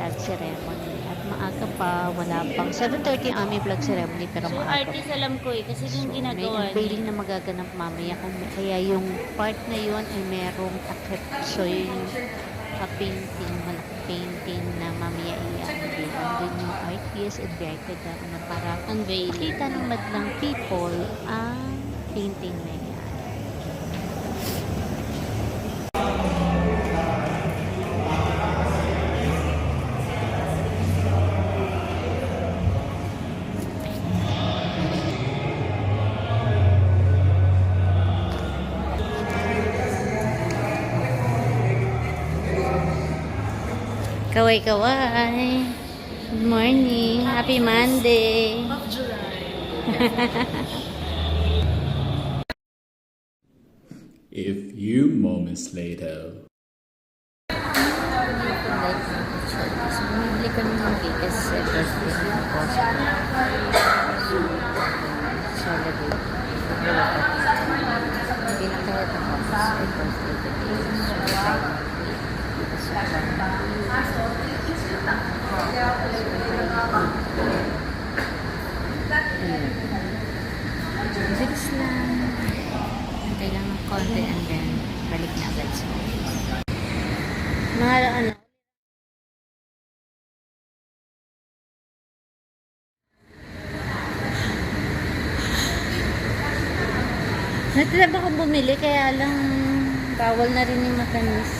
flag ceremony. At maaga pa, wala pang 7.30 ang aming flag ceremony, pero So, maaga artist alam ko eh, kasi yung So, ginagawa may unveiling na magaganap mamaya. Kaya yung part na yun ay merong takip. So, yun yung a painting, malaki painting na mamaya yung artist invited na, na para makita ng madlang people ang painting na yan. Kaway-kaway. Good morning. Happy Monday. A few moments later. So, bumibili kami ng cake kasi sa birthday ng boss ko. So, celebrate. Hindi na kaya ito ko sa birthday today. So, so, Bilis lang. Antay lang ng konti and then balik na agad sa office. Mga ano, Natrap ako bumili kaya lang bawal na rin yung matamis.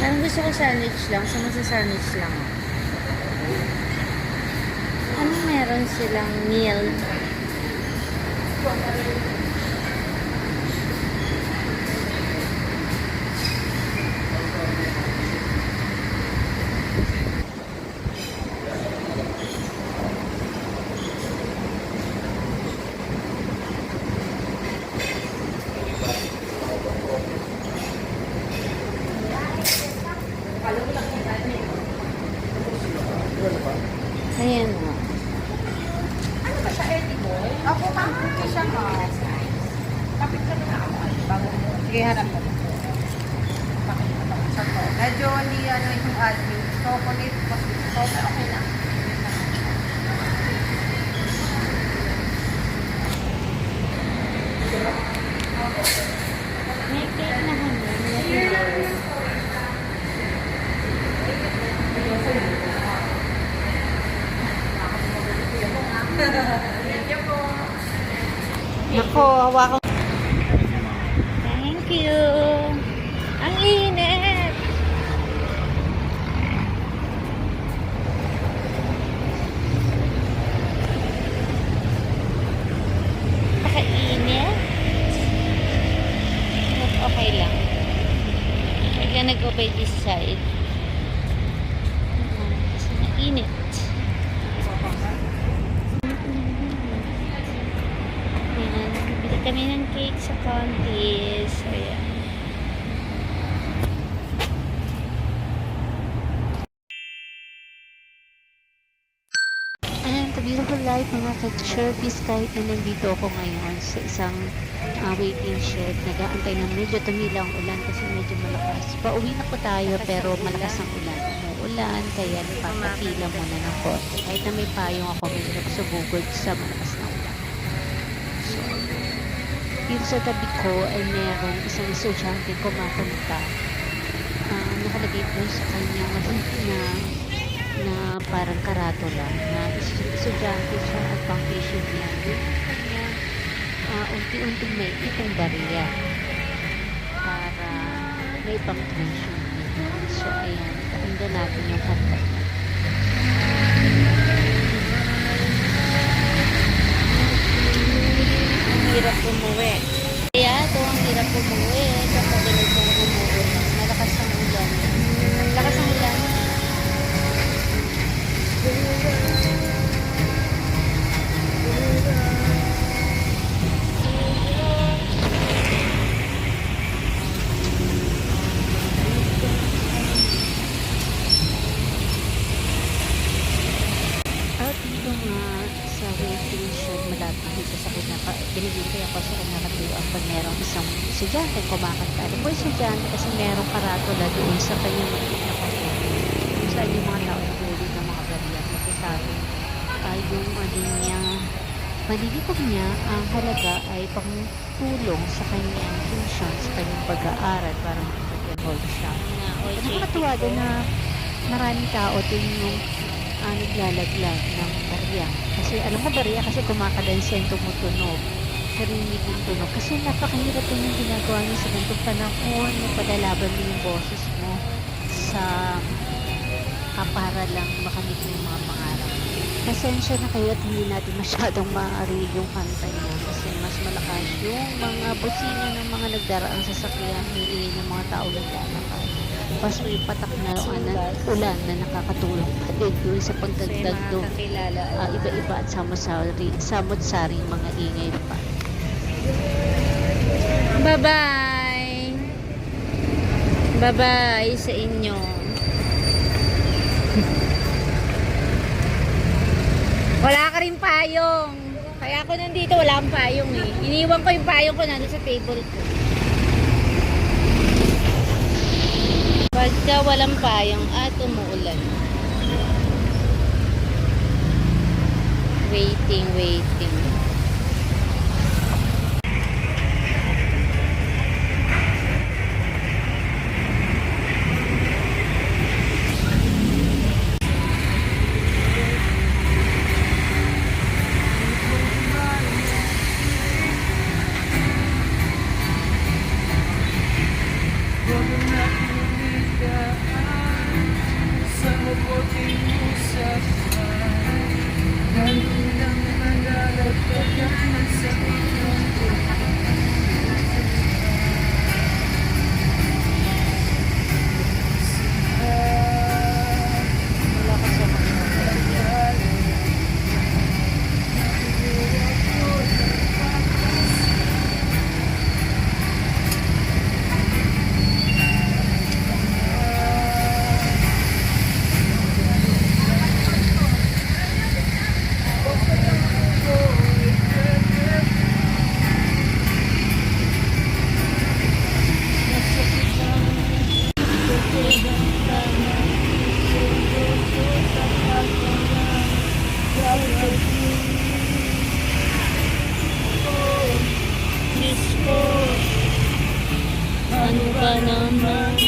Parang gusto ko sandwich lang. So, magsa-sandwich lang. Ano meron silang meal? เขาไม่เอาไปหนักไม่เก่งนะคะนครว่า thank you Nainit. Ayan, bibili kami ng cake sa Contis. So, ayan. Beautiful life mga ka-cherpies kahit na nandito ako ngayon sa isang ah, waiting shed. Nag-aantay na medyo tumila ang ulan kasi medyo malakas. Pauwi na po tayo pero malakas ang ulan. Umuulan kaya nagpapapila muna ng konti. Kahit na may payong ako mahirap subugod sa malakas na ulan. So, dito sa tabi ko ay merong isang estudyante kumakanta. Ah, nakalagay po sa kanyang na na parang karatula na is- estudyante siya at pang patient niya. Yung kanya uh, unti-unting may itong barya para may pang tuition niya. So, ayan, pakinggan natin yung niya. Ang hirap umuwi. Kaya ito ang hirap umuwi estudyante kumakanta. Ano po estudyante kasi merong karatula doon sa kanyang paso. Kung saan yung mga tao nagulog ng mga barya. Nagsasabi, ay yung ano niya, malilikom niya, ang halaga ay pangtulong sa kanyang tuition, sa kanyang pag-aaral para makapag-enroll siya. Nakakatuwa din na maraming tao din yung uh, naglalaglag ng barya. Kasi alam mo barya kasi kumakalansa yung tumutunog. Narinig yung tunog. Kasi napakahirap din yung ginagawa niya sa ganitong panahon na palalaban mo yung boses mo sa ah, para lang makamit mo yung mga pangarap. Pasensya na kayo at hindi natin masyadong maaari yung kanta niya kasi mas malakas yung mga busina ng mga nagdaraang sasakyan, hindi ng mga tao naglalakad. Mas may patak na ano, ulan na nakakatulong pa din doon sa pagdagdag doon ah, iba-iba at samot-sari, samot-saring mga ingay pa. Bye-bye. Bye-bye sa inyo. Wala ka rin payong. Kaya ako nandito, wala akong payong eh. Iniwan ko yung payong ko nandun sa table ko. Pagka walang payong at umuulan. Waiting, waiting. Ba naman?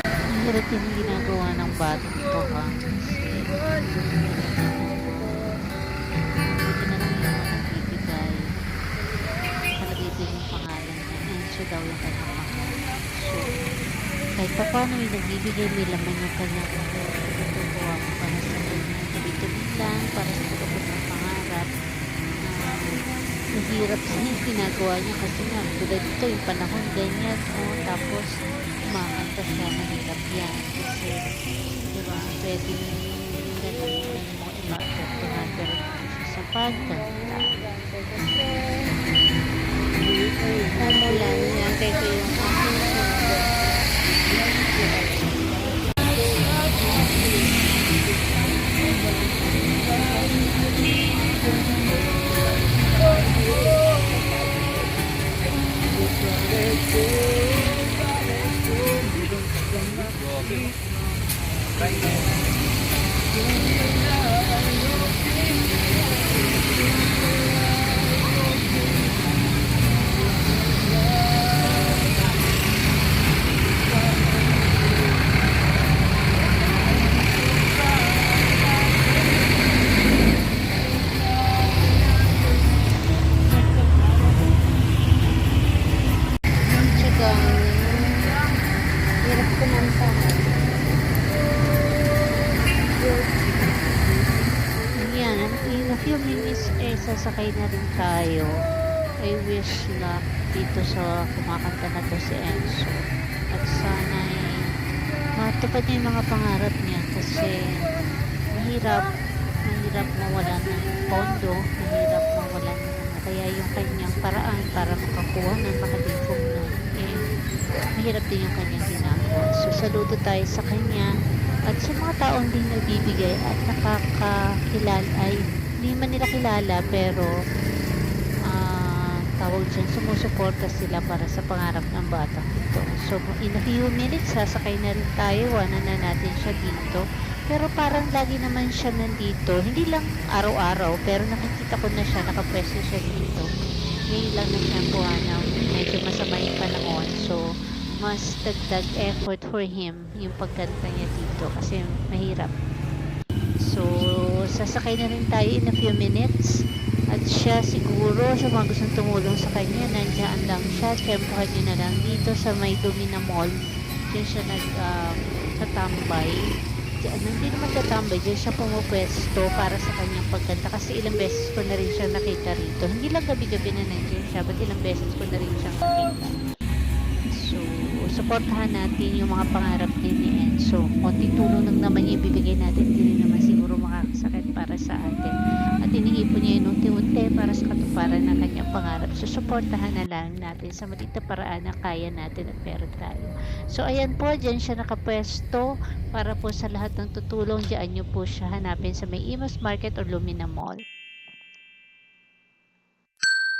Ang hirap yung ginagawa ng batang to ha. Paano yung nagbibigay may laman yung kanyang tutuwa mo para sa kanyang tuloy-tuloy lang, para sa tulog ng pangarap. Um, mahirap sa yung ginagawa niya kasi nga tulad ito yung panahon ganyan oh, tapos kumakanta siya mahirap yan kasi di ba pwede ganun yung mga iba apektuhan pero sa pagkanta Ano lang yan, ito yung few minutes eh sasakay na rin tayo I wish na dito sa kumakanta na to si Enzo at sana eh, matupad niya yung mga pangarap niya kasi mahirap mahirap mawala ng pondo mahirap mawala ng kanyang paraan para makakuha ng makadipong na eh, mahirap din yung kanyang ginagawa. So, saludo tayo sa kanya at sa mga taong din nagbibigay at nakakakilala ay hindi man nila kilala pero ah, tawag dyan, sumusuporta sila para sa pangarap ng batang ito. So, in a few minutes, sasakay na rin tayo, wanan na natin siya dito. Pero parang lagi naman siya nandito. Hindi lang araw-araw, pero nakikita ko na siya, nakapwesto siya dito. Ngayon lang na siya kuha ng medyo masama yung panahon. So, mas dagdag effort for him yung pagkanta niya dito kasi mahirap. So, sasakay na rin tayo in a few minutes. At siya siguro, sa mga gustong tumulong sa kanya, nandiyan lang siya. Tempohan niya na lang dito sa may Lumina Mall. Diyan siya nag, um, tatambay. Diyan, hindi naman tatambay. Diyan siya pumupwesto para sa kanyang pagkanta. Kasi ilang beses ko na rin siya nakita rito. Hindi lang gabi-gabi na nandiyan siya, but ilang beses ko na rin siya nakita. So, supportahan natin yung mga pangarap ni Enzo. Konti tulong lang naman yung ibibigay natin. Hindi naman siguro makakasakit para sa atin. At iniipon niya yung unti-unti para sa katuparan ng kanyang pangarap. So, supportahan na lang natin sa maliit paraan na kaya natin at meron tayo. So, ayan po, dyan siya nakapwesto para po sa lahat ng tutulong. Diyan nyo po siya hanapin sa may Imas Market or Lumina Mall.